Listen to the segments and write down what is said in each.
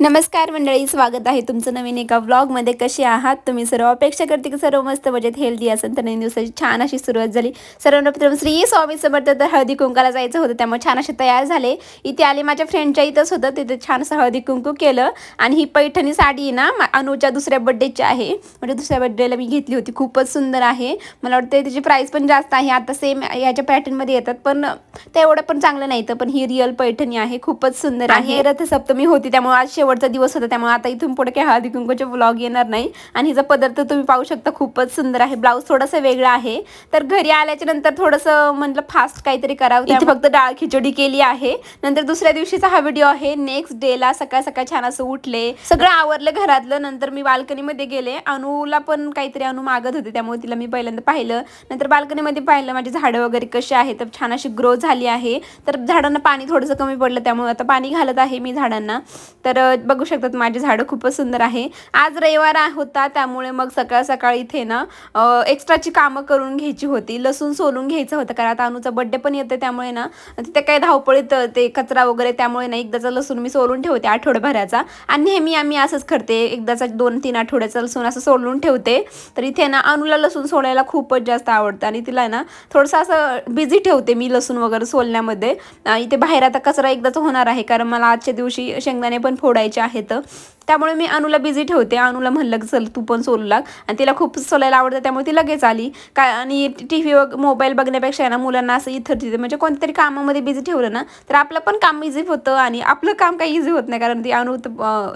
नमस्कार मंडळी स्वागत आहे तुमचं नवीन एका व्लॉगमध्ये कसे आहात? तुम्ही सर्व अपेक्षा करते की सर्व मस्त मजेत हेल्दी असेल तर नवीन दिवसाची छान अशी सुरुवात झाली. सर्वांना प्रथम श्री स्वामी समर्थ तर हळदी कुंकाला जायचं होतं. त्यामुळे छान असे तयार झाले. इथे आले माझ्या फ्रेंडच्या इथंच होतं. तिथे छान असं हळदी कुंकू केलं. आणि ही पैठणी साडी ना अनुच्या दुसऱ्या बड्डेची आहे. म्हणजे दुसऱ्या बड्डेला मी घेतली होती. खूपच सुंदर आहे. मला वाटतं त्याची प्राईस पण जास्त आहे. आता सेम याच्या पॅटर्नमध्ये येतात. पण ते एवढं पण चांगलं नाही तर पण ही रिअल पैठणी आहे. खूपच सुंदर आहे. रथसप्तमी होती. त्यामुळे आज शेवटचा दिवस होता त्यामुळे आता इथून पुढे काही हळदी कुंकूचे व्लॉग येणार नाही. आणि हिचा पदार्थ तुम्ही पाहू शकता खूपच सुंदर आहे. ब्लाऊज थोडासा वेगळा आहे. तर घरी आल्याच्यानंतर थोडंसं म्हटलं फास्ट काहीतरी करावं. इथे फक्त डाळ खिचडी केली आहे. नंतर दुसऱ्या दिवशीचा हा व्हिडिओ आहे. नेक्स्ट डेला सकाळ सकाळ छान असं उठले. सगळं आवरलं घरातलं. नंतर मी बाल्कनीमध्ये गेले. अनुला पण काहीतरी अनु मागत होते त्यामुळे तिला मी पहिल्यांदा पाहिलं. नंतर बाल्कनीमध्ये पाहिलं माझी झाडं वगैरे कशी आहे तर छान अशी ग्रो झाली आहे. तर झाडांना पाणी थोडंसं कमी पडलं त्यामुळे आता पाणी घालत आहे मी झाडांना. तर बघू शकतात माझी झाडं खूपच सुंदर आहे. आज रविवार होता त्यामुळे मग सकाळ सकाळी इथे ना एक्स्ट्राची कामं करून घ्यायची होती. लसूण सोलून घ्यायचं होतं कारण आता अनुचा बड्डे पण येते त्यामुळे ना तिथे काही धावपळीत ते कचरा वगैरे त्यामुळे ना एकदाचा लसूण मी सोलून ठेवते आठवड्याभराचा. आणि नेहमी आम्ही असंच करते एकदाचा दोन तीन आठवड्याचा लसूण असं सोलून ठेवते. तर इथे ना अनुला लसूण सोलायला खूपच जास्त आवडतं. आणि तिला ना थोडंसं असं बिझी ठेवते मी लसूण वगैरे सोलण्यामध्ये. इथे बाहेर आता कचरा एकदाच होणार आहे कारण मला आजच्या दिवशी शेंगदाणे पण फोडायचे आहेत त्यामुळे मी अनुला बिझी ठेवते. अनुला म्हणलं की चल तू पण सोलू लाग. आणि तिला खूप सोलायला आवडतं त्यामुळे ती लगेच आली. काय आणि टी व्ही मोबाईल बघण्यापेक्षा आहे ना मुलांना असं इथं तिथे म्हणजे कोणत्या तरी कामामध्ये बिझी ठेवलं ना तर आपलं पण काम इझी होतं आणि आपलं काम काही इझी होत नाही कारण ती अनु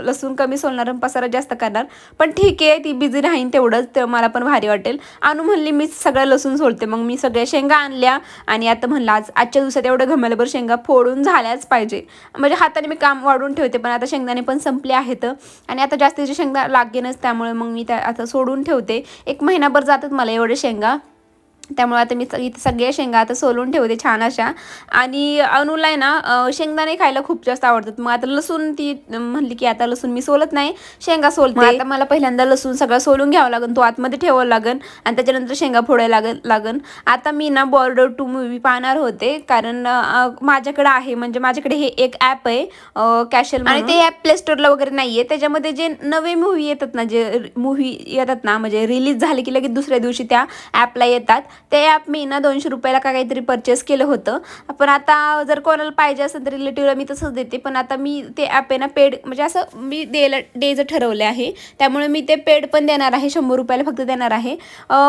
लसूण कमी सोलणार आणि पसारा जास्त करणार. पण ठीक आहे ती बिझी राहीन तेवढंच तर मला पण भारी वाटेल. अनु म्हणली मी सगळं लसूण सोलते मग मी सगळ्या शेंगा आणल्या आणि आता म्हणलं आज आजच्या दिवसात एवढं घमेलभर शेंगा फोडून झाल्याच पाहिजे. म्हणजे हाताने मी काम वाढून ठेवते पण आता शेंगदाणे पण संपले आहेत. आणि आता जास्तीचे शेंगा लागेनच त्यामुळे मग मी त्या आता सोडून ठेवते. एक महिनाभर जातात मला एवढे शेंगा. त्यामुळे आता मी इथे सगळ्या शेंगा आता सोलून ठेवते छान अशा. आणि अनुला आहे ना शेंगदाणे खायला खूप जास्त आवडतात. मग आता लसूण ती म्हणली की आता लसूण मी सोलत नाही शेंगा सोलते. आता मला पहिल्यांदा लसूण सगळं सोलून घ्यावं लागेल तो आतमध्ये ठेवावं लागेल आणि त्याच्यानंतर शेंगा फोडायला लागेल. लागन आता मी ना बॉर्डर टू मूवी पाहणार होते कारण माझ्याकडे आहे म्हणजे माझ्याकडे हे एक ॲप आहे कॅशल आणि ते ॲप प्ले स्टोरला वगैरे नाही आहे त्याच्यामध्ये जे नवे मूवी येतात ना जे मूवी येतात ना म्हणजे रिलीज झाले की लगेच दुसऱ्या दिवशी त्या ॲपला येतात. ते ॲप मी ना दोनशे रुपयाला का काहीतरी परचेस केलं होतं. पण आता जर कोणाला पाहिजे असेल तर रिलेटिव्हला मी तसंच देते. पण आता मी ते ॲप आहे ना पेड म्हणजे असं मी द्यायला डेचं ठरवलं आहे. त्यामुळे मी ते पेड पण देणार आहे शंभर रुपयाला फक्त देणार आहे.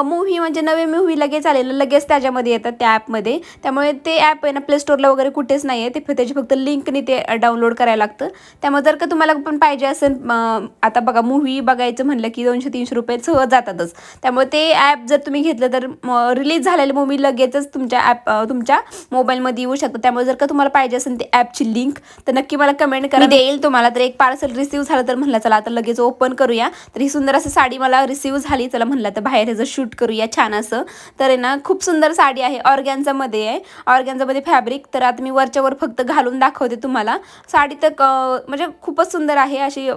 मूव्ही म्हणजे नवे मूव्ही लगेच आलेलं लगेच त्याच्यामध्ये येतात त्या ॲपमध्ये त्यामुळे ते ॲप आहे ना प्ले स्टोरला वगैरे कुठेच नाही आहे ते त्याची फक्त लिंकने ते डाउनलोड करायला लागतं. त्यामुळे जर का तुम्हाला पण पाहिजे असेल आता बघा मूव्ही बघायचं म्हणलं की दोनशे तीनशे रुपये सहज जातातच. त्यामुळे ते ॲप जर तुम्ही घेतलं तर रिलीज झालेली मूवी लगेचच तुमच्या ॲप तुमच्या मोबाईलमध्ये येऊ शकतं. त्यामुळे जर का तुम्हाला पाहिजे असेल ते ॲपची लिंक तर नक्की मला कमेंट करा. देईल तुम्हाला. तर एक पार्सल रिसीव्ह झालं तर म्हणलं चला आता लगेच ओपन करूया. तर ही सुंदर असं साडी मला रिसिव्ह झाली. चला म्हणलं तर बाहेर ह्याचं शूट करूया छान असं. तर आहे ना खूप सुंदर साडी आहे. ऑर्गॅन्झामध्ये आहे. ऑर्गॅन्झामध्ये फॅब्रिक तर आता मी वरच्यावर फक्त घालून दाखवते तुम्हाला. साडी तर म्हणजे खूपच सुंदर आहे. अशी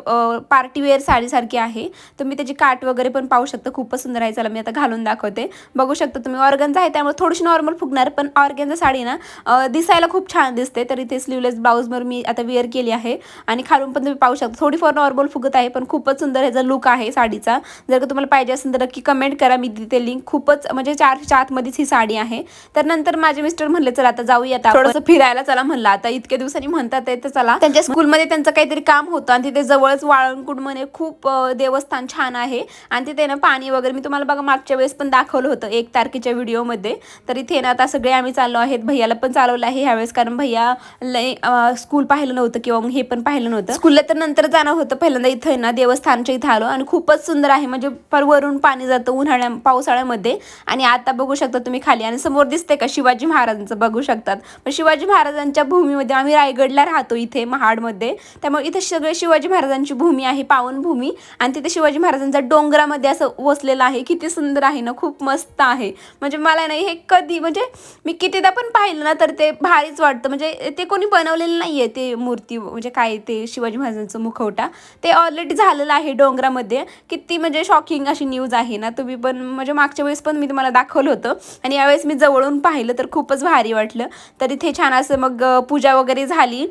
पार्टी वेअर साडीसारखी आहे. तुम्ही त्याची काट वगैरे पण पाहू शकता. खूपच सुंदर आहे. चला मी आता घालून दाखवते. बघू शकता तुम्ही ऑर्गन्झा आहे त्यामुळे थोडीशी नॉर्मल फुगणार पण ऑर्गन्झा साडी ना दिसायला खूप छान दिसते. तर इथे स्लीवलेस ब्लाऊजवर मी आता वेअर केली आहे. आणि खालून पण तुम्ही पाहू शकता थोडीफार नॉर्मल फुगत आहे पण खूपच सुंदर ह्याचा लुक आहे साडीचा. जर का तुम्हाला पाहिजे असेल तर नक्की कमेंट करा मी तिथे लिंक खूपच म्हणजे चारशे आतमध्येच ही साडी आहे. तर नंतर माझे मिस्टर म्हणले चला आता जाऊया थोडंसं फिरायला चला म्हणलं. आता इतक्या दिवसांनी म्हणतात तर चला. त्यांच्या स्कूलमध्ये त्यांचं काहीतरी काम होतं आणि तिथे जवळच वाळणकुड म्हणे खूप देवस्थान छान आहे. आणि तिथे ना पाणी वगैरे मी तुम्हाला बघा मागच्या वेळेस पण दाखवलं होतं. एक बाकीच्या व्हिडिओमध्ये. तर इथे ना आता सगळे आम्ही चाललो आहेत. भैयाला पण चालवलं आहे ह्यावेळेस कारण भैया लय स्कूल पाहिलं नव्हतं किंवा मग हे पण पाहिलं नव्हतं. स्कूलला तर नंतर जाणं होतं. पहिल्यांदा इथं आहे ना देवस्थानच्या इथं आलो आणि खूपच सुंदर आहे. म्हणजे फार वरून पाणी जातं उन्हाळ्या पावसाळ्यामध्ये. आणि आता बघू शकता तुम्ही खाली. आणि समोर दिसते का शिवाजी महाराजांचं? बघू शकतात. पण शिवाजी महाराजांच्या भूमीमध्ये आम्ही रायगडला राहतो इथे महाडमध्ये. त्यामुळे इथे सगळे शिवाजी महाराजांची भूमी आहे पावनभूमी आणि तिथे शिवाजी महाराजांचा डोंगरामध्ये असं वसलेलं आहे. किती सुंदर आहे ना खूप मस्त आहे. म्हणजे मला नाही हे कधी म्हणजे मी कितीदा पण पाहिलं ना तर ते भारीच वाटतं. म्हणजे ते कोणी बनवलेलं नाही आहे ते मूर्ती म्हणजे काय ते शिवाजी महाराजांचं मुखवटा. ते ऑलरेडी झालेलं आहे डोंगरामध्ये. किती म्हणजे शॉकिंग अशी न्यूज आहे ना तुम्ही पण म्हणजे मागच्या वेळेस पण मी तुम्हाला दाखवलं होतं. आणि यावेळेस मी जवळून पाहिलं तर खूपच भारी वाटलं. तर इथे छान असं मग पूजा वगैरे झाली.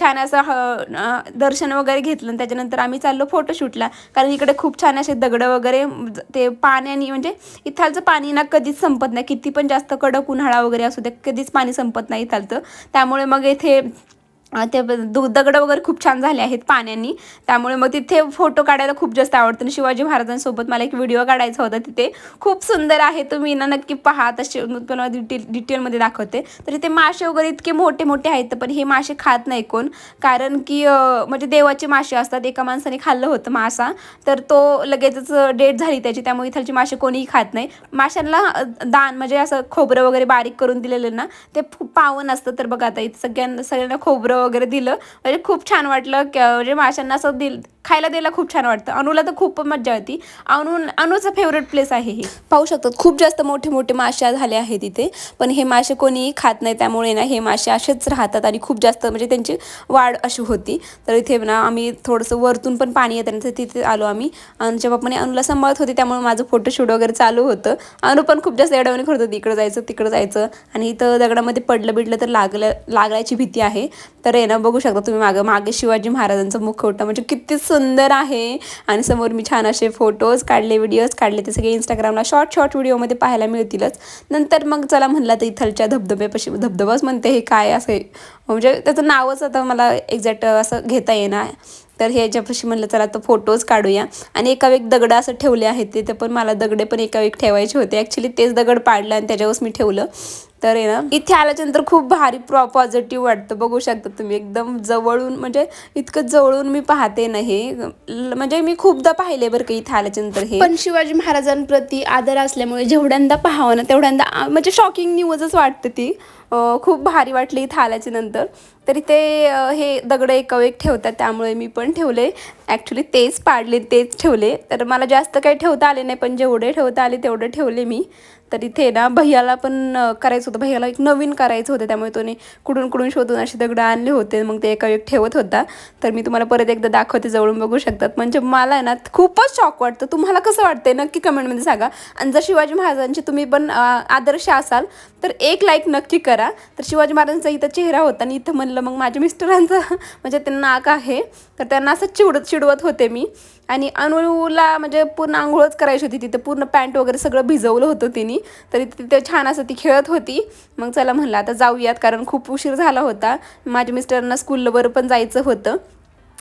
छान असं दर्शन वगैरे घेतलं. आणि त्याच्यानंतर आम्ही चाललो फोटोशूटला कारण इकडे खूप छान असे दगडं वगैरे ते पाण्याने म्हणजे इथालचं पाणी ना कधीच संपत नाही. किती पण जास्त कडक उन्हाळा वगैरे असू दे कधीच पाणी संपत नाही चालतं. त्यामुळे मग इथे ते दगडं वगैरे खूप छान झाले आहेत पाण्यानी. त्यामुळे मग तिथे फोटो काढायला खूप जास्त आवडतं. आणि शिवाजी महाराजांसोबत मला एक व्हिडिओ काढायचा होता तिथे. खूप सुंदर आहे. तुम्ही ना नक्की पहा. तसे तुम्हाला डिटेल डिटेलमध्ये दाखवते. तर इथे मासे वगैरे इतके मोठे मोठे आहेत पण हे मासे खात नाही कोण. कारण की म्हणजे देवाचे मासे असतात. एका माणसाने खाल्लं होतं मासा. तर तो लगेचच डेट झाली त्याची. त्यामुळे इथलचे मासे कोणीही खात नाही. माशांना दान म्हणजे असं खोबरं वगैरे बारीक करून दिलेलं ना ते खूप पावन असतं. तर बघा आता इथं सगळ्यांना सगळ्यांना खोबरं वगैरे दिलं. म्हणजे खूप छान वाटलं. म्हणजे माशांना असं दिल खायला द्यायला खूप छान वाटतं. अनुला तर खूप मज्जा येते अनु अनुचं फेवरेट प्लेस आहे हे. पाहू शकतात खूप जास्त मोठे मोठे मासे झाले आहेत तिथे पण हे मासे कोणीही खात नाही. त्यामुळे ना हे मासे असेच राहतात आणि खूप जास्त म्हणजे त्यांची वाढ अशी होती. तर इथे ना आम्ही थोडंसं वरतून पण पाणी येतं तिथे आलो आम्ही. आणि जेव्हा पण अनुला सांभाळत होते त्यामुळे माझं फोटोशूट वगैरे चालू होतं. अनु पण खूप जास्त एडवणी करत होती. इकडं जायचं तिकडं जायचं. आणि इथं दगडामध्ये पडलं बिडलं तर लागलं लागण्याची भीती आहे. तर ये ना बघू शकता तुम्ही मागं. मागे शिवाजी महाराजांचा मुखवटा म्हणजे किती सुंदर आहे. आणि समोर मी छान असे फोटोज काढले व्हिडिओज काढले. ते सगळे इंस्टाग्रामला शॉर्ट शॉर्ट व्हिडिओमध्ये पाहायला मिळतीलच. नंतर मग चला म्हणलं तर इथलच्या धबधब्यापाशी धबधबाच म्हणते हे काय असे. म्हणजे त्याचं नावच आता मला एक्झॅक्ट असं घेता येणार तर ह्याच्यापाशी म्हणलं चला तर फोटोज काढूया. आणि एका वेग दगड असं ठेवले आहेत तिथे पण मला दगडे पण एकावेक ठेवायचे होते. ॲक्च्युली तेच दगड पाडलं आणि त्याच्यावरच मी ठेवलं. तर आहे ना इथे आल्याच्यानंतर खूप भारी प्रॉ पॉझिटिव्ह वाटतं. बघू शकता तुम्ही एकदम जवळून म्हणजे इतकं जवळून मी पाहते ना हे. म्हणजे मी खूपदा पाहिले बरं का इथे आल्याच्यानंतर हे. पण शिवाजी महाराजांप्रती आदर असल्यामुळे जेवढ्यांदा पाहावं ना तेवढ्यांदा म्हणजे शॉकिंग न्यूजच वाटते ती. खूप भारी वाटली इथं आल्याच्यानंतर तरी ते हे दगड एकावेक एक ठेवतात त्यामुळे मी पण ठेवले. ॲक्च्युली तेच पाडले तेच ठेवले. तर मला जास्त काही ठेवता आले नाही पण जेवढे ठेवता आले तेवढे ठेवले मी. तर इथे ना भैयाला पण करायचं होतं. भैयाला एक नवीन करायचं होतं. त्यामुळे तोने कुठून कुठून शोधून असे दगडं आणले होते मग ते एका एक ठेवत होता. तर मी तुम्हाला परत एकदा दाखवते जवळून बघू शकतात. म्हणजे मला ना खूपच शॉक वाटतं. तुम्हाला कसं वाटतंय? नक्की कमेंटमध्ये सांगा. आणि जर शिवाजी महाराजांचे तुम्ही पण आदर्श असाल तर एक लाईक नक्की करा. तर शिवाजी महाराजांचा इथं चेहरा होता आणि इथं म्हणलं मग माझ्या मिस्टरांचं म्हणजे त्यांना नाक आहे. तर त्यांना असं चिडत चिडवत होते मी. आणि अनुला म्हणजे पूर्ण आंघोळच करायची होती तिथे. पूर्ण पॅन्ट वगैरे सगळं भिजवलं होतं तिने. तरी तिथे छान असं ती खेळत होती. मग चला म्हणलं आता जाऊयात कारण खूप उशीर झाला होता. माझ्या मिस्टरांना स्कूलवर पण जायचं होतं.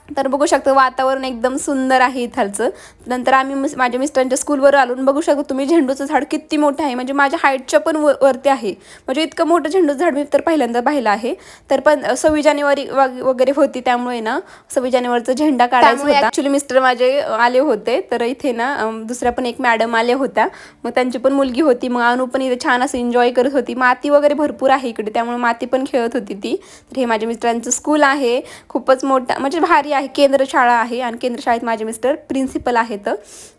तर बघू शकतो वातावरण एकदम सुंदर आहे इथालचं. नंतर आम्ही मिस माझ्या मिस्टरांच्या स्कूलवर आलून बघू शकतो तुम्ही झेंडूचं झाड किती मोठं आहे. म्हणजे माझ्या हाईटच्या पण व वरती आहे. म्हणजे इतकं मोठं झेंडूचं झाड मी तर पहिल्यांदा पाहिलं आहे. तर पण सव्वीस जानेवारी वगैरे होती त्यामुळे ना सव्वीस जानेवारीचा झेंडा काढायचा होता. ॲक्च्युली मिस्टर माझे आले होते. तर इथे ना दुसऱ्या पण एक मॅडम आल्या होत्या. मग त्यांची पण मुलगी होती. मग अनु पण इथे छान असं एन्जॉय करत होती. माती वगैरे भरपूर आहे इकडे. त्यामुळे माती पण खेळत होती ती. तर हे माझ्या मिस्टरांचं स्कूल आहे. खूपच मोठा म्हणजे भारी आहे केंद्र शाळा आहे आणि केंद्र शाळेत माझे मिस्टर प्रिन्सिपल आहेत.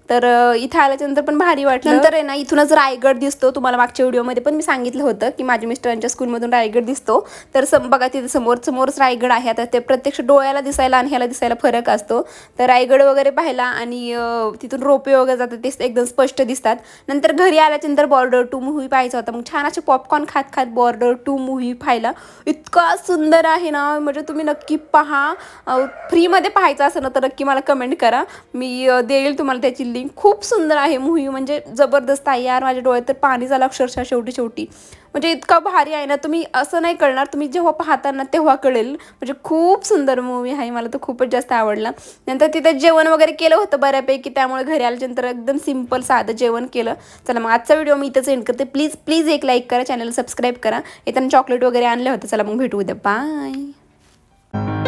तर इथं आल्याच्यानंतर पण भारी वाटलं. नंतर आहे ना इथूनच रायगड दिसतो तुम्हाला मागच्या व्हिडिओमध्ये पण मी सांगितलं होतं की माझ्या मिस्टरांच्या स्कूलमधून रायगड दिसतो. तर सम बघा तिथे समोर समोरच रायगड आहे. आता ते प्रत्यक्ष डोळ्याला दिसायला आणि ह्याला दिसायला फरक असतो. तर रायगड वगैरे पाहिला आणि तिथून रोपे वगैरे जातात ते एकदम स्पष्ट दिसतात. नंतर घरी आल्याच्यानंतर बॉर्डर टू मूव्ही पाहायचा होता. मग छान असे पॉपकॉर्न खात खात बॉर्डर टू मूव्ही पाहिला इतका सुंदर आहे ना म्हणजे तुम्ही नक्की पहा. फ्रीमध्ये पाहायचं असं ना तर नक्की मला कमेंट करा. मी देईल तुम्हाला त्याची बिल्डिंग खूप सुंदर आहे मूवी म्हणजे जबरदस्त आहे यार. माझ्या डोळ्यात तर पाणी झालं अक्षरशः शेवटी शेवटी. म्हणजे इतका भारी आहे ना. तुम्ही असं नाही कळणार. तुम्ही जेव्हा पाहताना तेव्हा कळेल. म्हणजे खूप सुंदर मूवी आहे. मला तर खूपच जास्त आवडला. नंतर तिथं जेवण वगैरे केलं होतं बऱ्यापैकी. त्यामुळे घरी आल्याच्यानंतर एकदम सिंपल साधं जेवण केलं. चला मग आजचा व्हिडिओ मी इथंच एंड करते. प्लीज प्लीज एक लाईक करा. चॅनल सबस्क्राईब करा. येताना चॉकलेट वगैरे आणलं होतं. चला मग भेटू उद्या. बाय